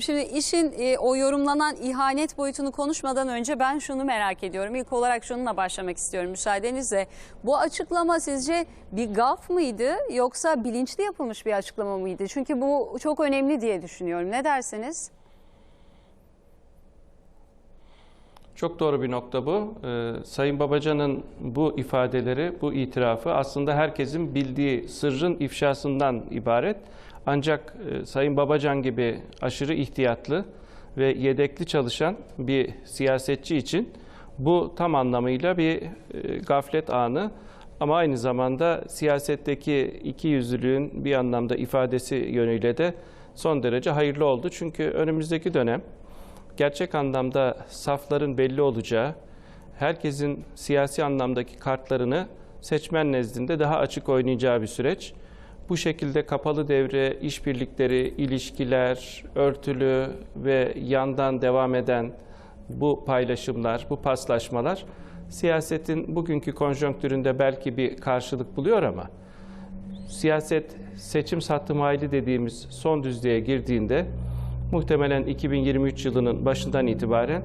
Şimdi işin e, o yorumlanan ihanet boyutunu konuşmadan önce ben şunu merak ediyorum. İlk olarak şununla başlamak istiyorum müsaadenizle. Bu açıklama sizce bir gaf mıydı yoksa bilinçli yapılmış bir açıklama mıydı? Çünkü bu çok önemli diye düşünüyorum. Ne dersiniz? Çok doğru bir nokta bu. Ee, Sayın Babacan'ın bu ifadeleri, bu itirafı aslında herkesin bildiği sırrın ifşasından ibaret. Ancak e, Sayın Babacan gibi aşırı ihtiyatlı ve yedekli çalışan bir siyasetçi için bu tam anlamıyla bir e, gaflet anı ama aynı zamanda siyasetteki iki yüzlülüğün bir anlamda ifadesi yönüyle de son derece hayırlı oldu. Çünkü önümüzdeki dönem gerçek anlamda safların belli olacağı, herkesin siyasi anlamdaki kartlarını seçmen nezdinde daha açık oynayacağı bir süreç. Bu şekilde kapalı devre, işbirlikleri, ilişkiler, örtülü ve yandan devam eden bu paylaşımlar, bu paslaşmalar siyasetin bugünkü konjonktüründe belki bir karşılık buluyor ama siyaset seçim sattım hali dediğimiz son düzlüğe girdiğinde muhtemelen 2023 yılının başından itibaren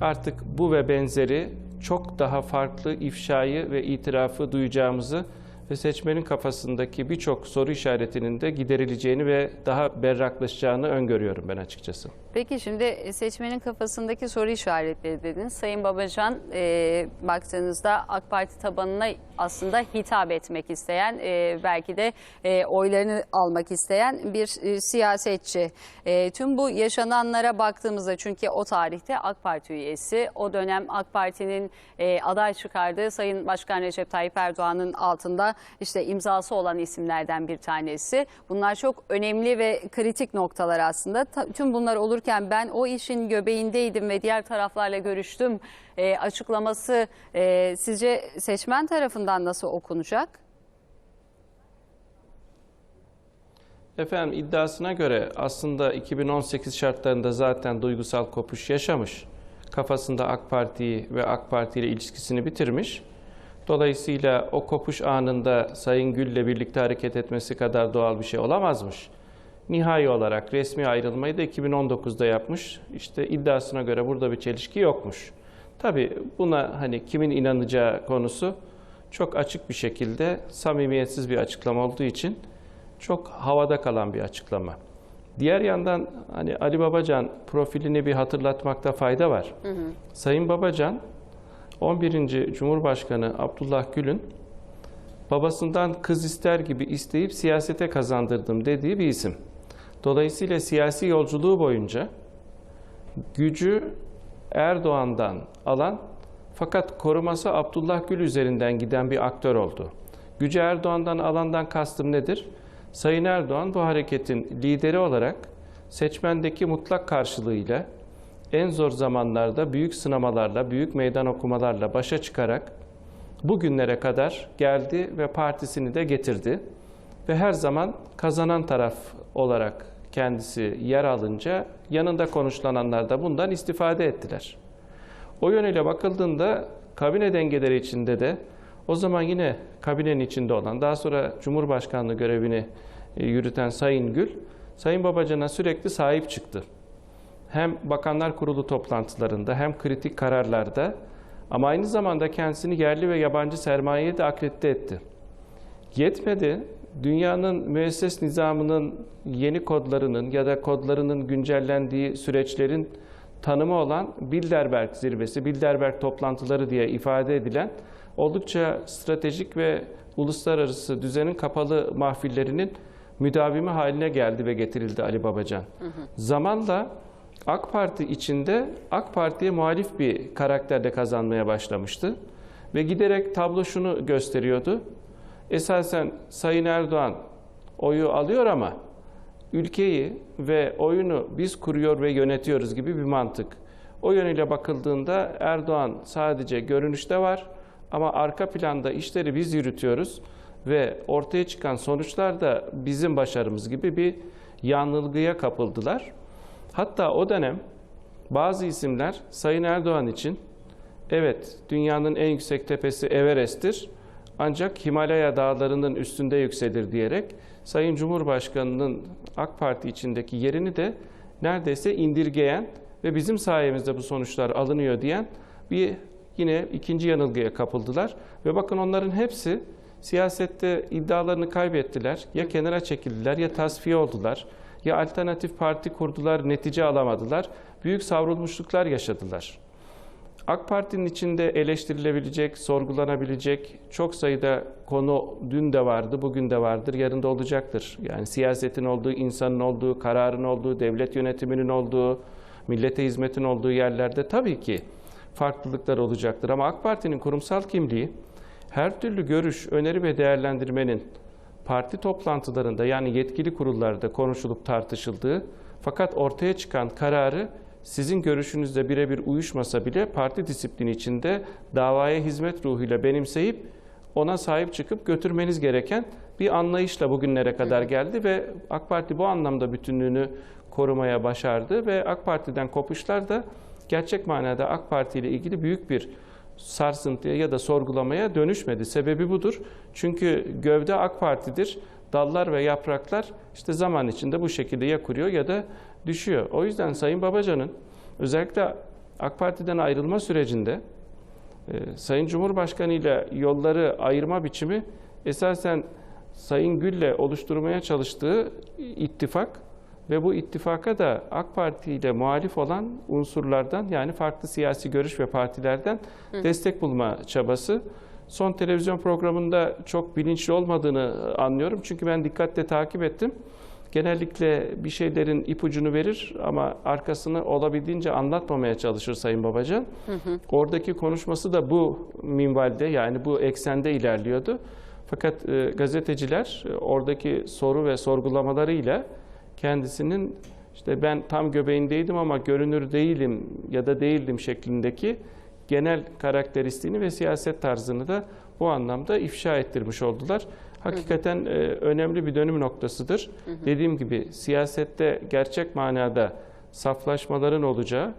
artık bu ve benzeri çok daha farklı ifşayı ve itirafı duyacağımızı ve seçmenin kafasındaki birçok soru işaretinin de giderileceğini ve daha berraklaşacağını öngörüyorum ben açıkçası. Peki şimdi seçmenin kafasındaki soru işaretleri dediniz. Sayın Babacan e, baktığınızda AK Parti tabanına aslında hitap etmek isteyen, e, belki de e, oylarını almak isteyen bir e, siyasetçi. E, tüm bu yaşananlara baktığımızda çünkü o tarihte AK Parti üyesi, o dönem AK Parti'nin e, aday çıkardığı Sayın Başkan Recep Tayyip Erdoğan'ın altında işte imzası olan isimlerden bir tanesi. Bunlar çok önemli ve kritik noktalar aslında. Ta- tüm bunlar olurken ben o işin göbeğindeydim ve diğer taraflarla görüştüm e, açıklaması e, sizce seçmen tarafından nasıl okunacak? Efendim iddiasına göre aslında 2018 şartlarında zaten duygusal kopuş yaşamış. Kafasında AK Parti'yi ve AK Parti ile ilişkisini bitirmiş. Dolayısıyla o kopuş anında Sayın Gül'le birlikte hareket etmesi kadar doğal bir şey olamazmış. Nihai olarak resmi ayrılmayı da 2019'da yapmış. İşte iddiasına göre burada bir çelişki yokmuş. Tabii buna hani kimin inanacağı konusu çok açık bir şekilde samimiyetsiz bir açıklama olduğu için çok havada kalan bir açıklama. Diğer yandan hani Ali Babacan profilini bir hatırlatmakta fayda var. Sayın Babacan 11. Cumhurbaşkanı Abdullah Gül'ün babasından kız ister gibi isteyip siyasete kazandırdım dediği bir isim. Dolayısıyla siyasi yolculuğu boyunca gücü Erdoğan'dan alan fakat koruması Abdullah Gül üzerinden giden bir aktör oldu. Gücü Erdoğan'dan alandan kastım nedir? Sayın Erdoğan bu hareketin lideri olarak seçmendeki mutlak karşılığıyla en zor zamanlarda büyük sınamalarla, büyük meydan okumalarla başa çıkarak bugünlere kadar geldi ve partisini de getirdi. Ve her zaman kazanan taraf olarak kendisi yer alınca yanında konuşulanlar da bundan istifade ettiler. O yönüyle bakıldığında kabine dengeleri içinde de o zaman yine kabinenin içinde olan daha sonra Cumhurbaşkanlığı görevini e, yürüten Sayın Gül, Sayın Babacan'a sürekli sahip çıktı. Hem Bakanlar Kurulu toplantılarında hem kritik kararlarda ama aynı zamanda kendisini yerli ve yabancı sermayeye de akredite etti. Yetmedi, dünyanın müesses nizamının yeni kodlarının ya da kodlarının güncellendiği süreçlerin tanımı olan Bilderberg zirvesi, Bilderberg toplantıları diye ifade edilen oldukça stratejik ve uluslararası düzenin kapalı mahfillerinin müdavimi haline geldi ve getirildi Ali Babacan. Zamanla AK Parti içinde AK Parti'ye muhalif bir karakterle kazanmaya başlamıştı. Ve giderek tablo şunu gösteriyordu. Esasen Sayın Erdoğan oyu alıyor ama ülkeyi ve oyunu biz kuruyor ve yönetiyoruz gibi bir mantık. O yönüyle bakıldığında Erdoğan sadece görünüşte var ama arka planda işleri biz yürütüyoruz ve ortaya çıkan sonuçlar da bizim başarımız gibi bir yanılgıya kapıldılar. Hatta o dönem bazı isimler Sayın Erdoğan için evet dünyanın en yüksek tepesi Everest'tir ancak Himalaya dağlarının üstünde yükselir diyerek Sayın Cumhurbaşkanı'nın AK Parti içindeki yerini de neredeyse indirgeyen ve bizim sayemizde bu sonuçlar alınıyor diyen bir yine ikinci yanılgıya kapıldılar. Ve bakın onların hepsi siyasette iddialarını kaybettiler. Ya kenara çekildiler ya tasfiye oldular. Ya alternatif parti kurdular, netice alamadılar. Büyük savrulmuşluklar yaşadılar. AK Parti'nin içinde eleştirilebilecek, sorgulanabilecek çok sayıda konu dün de vardı, bugün de vardır, yarın da olacaktır. Yani siyasetin olduğu, insanın olduğu, kararın olduğu, devlet yönetiminin olduğu, millete hizmetin olduğu yerlerde tabii ki farklılıklar olacaktır. Ama AK Parti'nin kurumsal kimliği her türlü görüş, öneri ve değerlendirmenin parti toplantılarında yani yetkili kurullarda konuşulup tartışıldığı fakat ortaya çıkan kararı sizin görüşünüzle birebir uyuşmasa bile parti disiplini içinde davaya hizmet ruhuyla benimseyip ona sahip çıkıp götürmeniz gereken bir anlayışla bugünlere kadar geldi ve AK Parti bu anlamda bütünlüğünü korumaya başardı ve AK Parti'den kopuşlar da gerçek manada AK Parti ile ilgili büyük bir sarsıntıya ya da sorgulamaya dönüşmedi. Sebebi budur. Çünkü gövde AK Parti'dir. Dallar ve yapraklar işte zaman içinde bu şekilde ya kuruyor ya da düşüyor. O yüzden Sayın Babacan'ın özellikle AK Parti'den ayrılma sürecinde e, Sayın Cumhurbaşkanı ile yolları ayırma biçimi esasen Sayın Gül'le oluşturmaya çalıştığı ittifak ve bu ittifaka da AK Parti ile muhalif olan unsurlardan yani farklı siyasi görüş ve partilerden destek bulma çabası. Son televizyon programında çok bilinçli olmadığını anlıyorum. Çünkü ben dikkatle takip ettim. Genellikle bir şeylerin ipucunu verir ama arkasını olabildiğince anlatmamaya çalışır Sayın Babacan. Oradaki konuşması da bu minvalde yani bu eksende ilerliyordu. Fakat e, gazeteciler e, oradaki soru ve sorgulamalarıyla kendisinin işte ben tam göbeğindeydim ama görünür değilim ya da değildim şeklindeki genel karakteristiğini ve siyaset tarzını da bu anlamda ifşa ettirmiş oldular. Hakikaten e, önemli bir dönüm noktasıdır. Dediğim gibi siyasette gerçek manada saflaşmaların olacağı,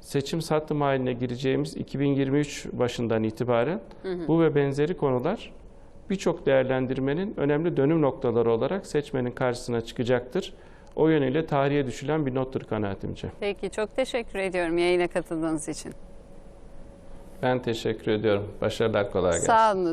seçim sattım haline gireceğimiz 2023 başından itibaren bu ve benzeri konular birçok değerlendirmenin önemli dönüm noktaları olarak seçmenin karşısına çıkacaktır. O yönüyle tarihe düşülen bir nottur kanaatimce. Peki çok teşekkür ediyorum yayına katıldığınız için. Ben teşekkür ediyorum. Başarılar kolay gelsin. Sağ olun.